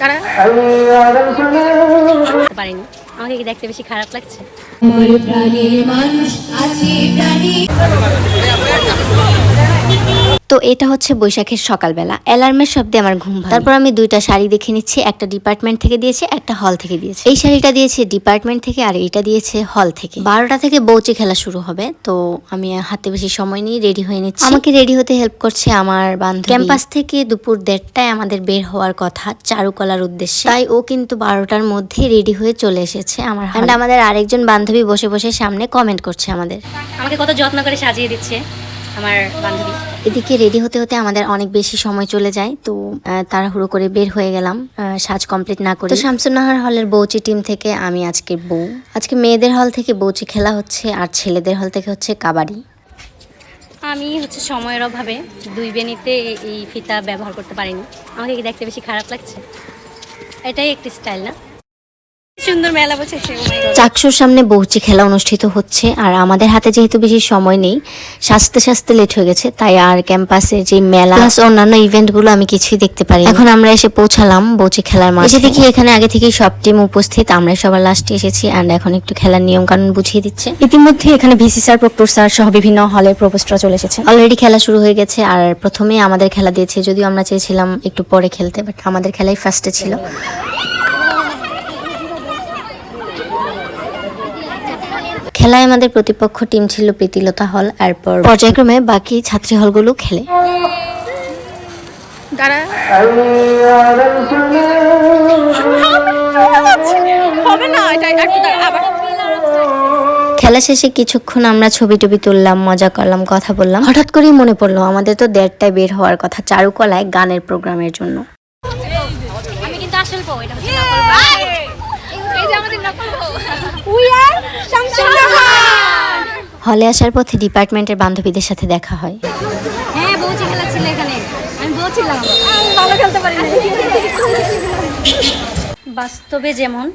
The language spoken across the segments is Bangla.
দাঁড়া। পারিনি। আমাকে কি দেখতে বেশি খারাপ লাগছে? মানুষ তো এটা হচ্ছে বৈশাখের সকালবেলা। অ্যালার্মের শব্দে আমার ঘুম। তারপর আমি দুইটা শাড়ি দেখে নিচ্ছি, একটা ডিপার্টমেন্ট থেকে দিয়েছে, একটা হল থেকে দিয়েছে। এই শাড়িটা দিয়েছে ডিপার্টমেন্ট থেকে আর এটা দিয়েছে হল থেকে। বারোটা থেকে বৌচি খেলা শুরু হবে, তো আমি হাতে বেশি সময় নিয়ে রেডি হয়ে নিচ্ছি। আমাকে রেডি হতে হেল্প করছে আমার বান্ধবী। ক্যাম্পাস থেকে দুপুর দেড়টায় আমাদের বের হওয়ার কথা, চারুকলার উদ্দেশ্যে। তাই ও কিন্তু বারোটার মধ্যে রেডি হয়ে চলে এসেছে আমার and আমাদের আরেকজন বান্ধবী বসে বসে সামনে কমেন্ট করছে আমাদের। আমাকে কত যত্ন করে সাজিয়ে দিচ্ছে। আমার বান্ধবী। এদিকে রেডি হতে হতে আমাদের অনেক বেশি সময় চলে যায় তো তাড়াহুড়ো করে বের হয়ে গেলাম সাজ কমপ্লিট না করে। তো শামসুন্নাহার হলের বৌচি টিম থেকে আমি আজকে বউ। আজকে মেয়েদের হল থেকে বৌচি খেলা হচ্ছে আর ছেলেদের হল থেকে হচ্ছে কাবাডি। আমি হচ্ছে সময়ের অভাবে দুই বেনিতে এই- এই ফিতা ব্যবহার করতে পারিনি। আমাকে কি দেখতে বেশি খারাপ লাগছে? এটাই একটি স্টাইল না? সুন্দর মেলা বসেছে oh. চাকসুর সামনে বৌচি খেলা অনুষ্ঠিত হচ্ছে আর আমাদের হাতে যেহেতু বেশি সময় নেই সাজতে সাজতে লেট হয়ে গেছে তাই আর ক্যাম্পাসে যে মেলা প্লাস অন্যান্য ইভেন্টগুলো আমি কিছুই দেখতে পারি এখন আমরা এসে পৌঁছালাম বৌচি খেলার মাঠে। এসে দেখি এখানে আগে থেকেই সব টিম উপস্থিত আমরা সবার লাস্টে এসেছি অ্যান্ড এখন একটু খেলার নিয়ম কানুন বুঝিয়ে দিচ্ছে। ইতিমধ্যে এখানে ভিসি স্যার প্রক্টর স্যার সহ বিভিন্ন হলের প্রপোস্টরা চলে এসেছে। অলরেডি খেলা শুরু হয়ে গেছে আর প্রথমে আমাদের খেলা দিয়েছে যদিও আমরা চেয়েছিলাম একটু পরে খেলতে বাট আমাদের খেলাই ফার্স্টে ছিল। খেলায় আমাদের প্রতিপক্ষ টিম ছিল প্রীতিলতা হল এরপর পর্যায়ক্রমে বাকি ছাত্রী হলগুলো খেলে। দাঁড়া। হবে না এটা একটু দাঁড়া আবার। খেলা শেষে কিছুক্ষণ আমরা ছবি টবি তুললাম মজা করলাম কথা বললাম। হঠাৎ করেই মনে পড়ল আমাদের তো দেড়টায় বের হওয়ার কথা চারুকলায় গানের প্রোগ্রামের জন্য। হলে আসার পথে ডিপার্টমেন্টের বান্ধবীদের সাথে দেখা হয়। হ্যাঁ বউচি খেলা ছিল এখানে। আমি বলছিলাম ভালো খেলতে পারি বাস্তবে যেমন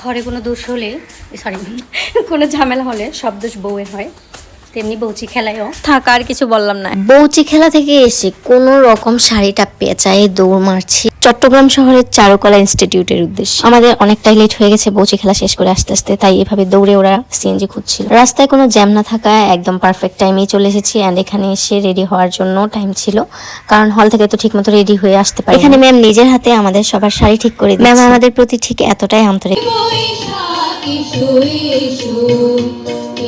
ঘরে কোনো দোষ হলে সরি কোনো ঝামেলা হলে সব দোষ বউয়ের হয় তেমনি বউচি খেলায়ও। থাকা আর কিছু বললাম না। বৌচি খেলা থেকে এসে কোনো রকম শাড়িটা পেঁচায়ে দৌড় মারছি। চট্টগ্রাম শহরের চারুকলা ইনস্টিটিউটের উদ্দেশ্যে। আমাদের অনেকটাই লেট হয়ে গেছে বৌচি খেলা শেষ করে আস্তে আস্তে তাই এভাবে দৌড়ে ওরা সিএনজি খুঁজছিল। রাস্তায় কোনো জ্যাম না থাকায় একদম পারফেক্ট টাইমেই চলে এসেছি অ্যান্ড এখানে এসে রেডি হওয়ার জন্য টাইম ছিল। কারণ হল থেকে তো ঠিকমতো রেডি হয়ে আসতে পারি এখানে ম্যাম নিজের হাতে আমাদের সবার শাড়ি ঠিক করে ম্যাম আমাদের প্রতি ঠিক এতটাই আন্তরিক।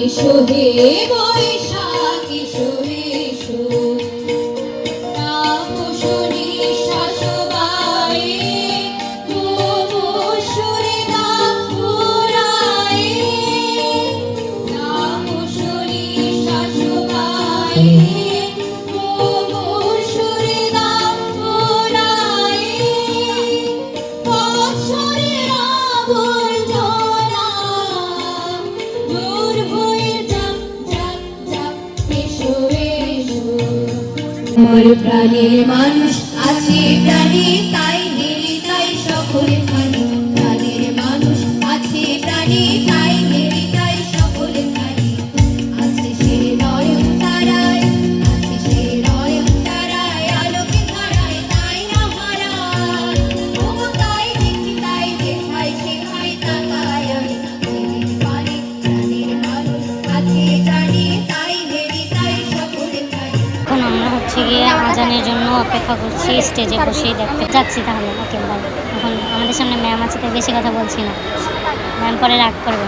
এসো হে বৈশাখ। প্রাণের মানুষ আছে প্রাণী অপেক্ষা করছি স্টেজে বসেই দেখতে যাচ্ছি তাহলে ওকে ভাই এখন আমাদের সামনে ম্যাম আছে তাই বেশি কথা বলছি না ম্যাম পরে রাগ করবে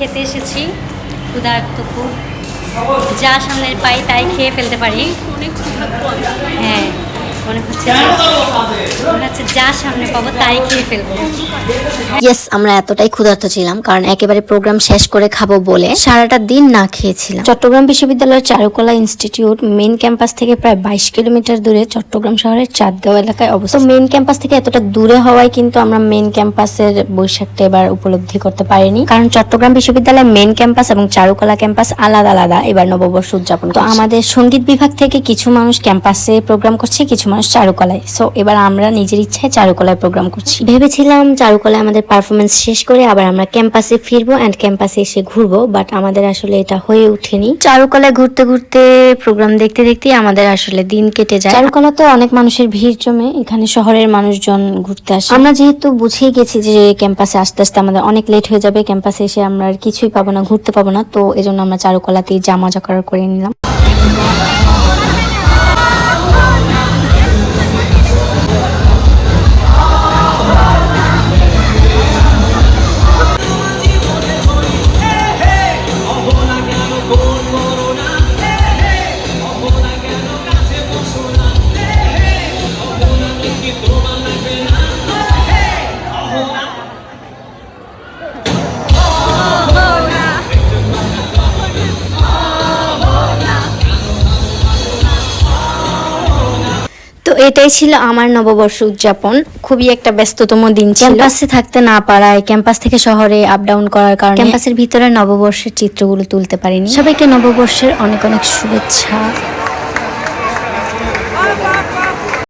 খেতে এসেছি। ক্ষুধার্ত খুব। যা সামনে পাই তাই খেয়ে ফেলতে পারি। হ্যাঁ মনে হচ্ছে যে- মনে সামনে পাবো তাই খেয়ে ফেলব। ইয়েস আমরা এতটাই ক্ষুধার্ত ছিলাম কারণ একেবারে প্রোগ্রাম শেষ করে খাব বলে সারাটা দিন না খেয়েছিলাম। চট্টগ্রাম বিশ্ববিদ্যালয়ের চারুকলা ইনস্টিটিউট মেইন ক্যাম্পাস থেকে প্রায় বাইশ কিলোমিটার দূরে চট্টগ্রাম শহরের চাঁদগাঁও এলাকায় অবস্থিত। মেইন ক্যাম্পাস থেকে এতটা দূরে হওয়ায় কিন্তু আমরা মেইন ক্যাম্পাসের বৈশাখটা এবার উপলব্ধি করতে পারিনি কারণ চট্টগ্রাম বিশ্ববিদ্যালয়ের মেন ক্যাম্পাস এবং চারুকলা ক্যাম্পাস আলাদা আলাদা এবার নববর্ষ উদযাপন তো আমাদের সংগীত বিভাগ থেকে কিছু মানুষ ক্যাম্পাসে প্রোগ্রাম করছে কিছু মানুষ চারুকলায়। সো এবার আমরা নিজের ইচ্ছায় চারুকলায় প্রোগ্রাম করছি। ভেবেছিলাম চারুকলায় আমাদের পারফরমেন্স শেষ করে আবার আমরা ক্যাম্পাসে ফিরবো অ্যান্ড ক্যাম্পাসে এসে ঘুরবো বাট আমাদের আসলে এটা হয়ে ওঠেনি। চারুকলায় ঘুরতে ঘুরতে প্রোগ্রাম দেখতে দেখতে আমাদের আসলে দিন কেটে যায়। চারুকলা তো অনেক মানুষের ভিড় জমে এখানে শহরের মানুষজন ঘুরতে আসে। আমরা যেহেতু বুঝিয়ে গেছি যে ক্যাম্পাসে আস্তে আস্তে আমাদের অনেক লেট হয়ে যাবে ক্যাম্পাসে এসে আমরা আর কিছুই পাবো না ঘুরতে পাবো না তো এজন্য আমরা চারুকলাতেই জামা করার করে নিলাম। এটাই ছিল আমার নববর্ষ উদযাপন। খুবই একটা ব্যস্ততম দিন ছিল। ক্যাম্পাসে থাকতে না পারায় ক্যাম্পাস থেকে শহরে আপ ডাউন করার কারণে ক্যাম্পাসের ভিতরে নববর্ষের চিত্রগুলো তুলতে পারিনি। সবাইকে নববর্ষের অনেক অনেক শুভেচ্ছা।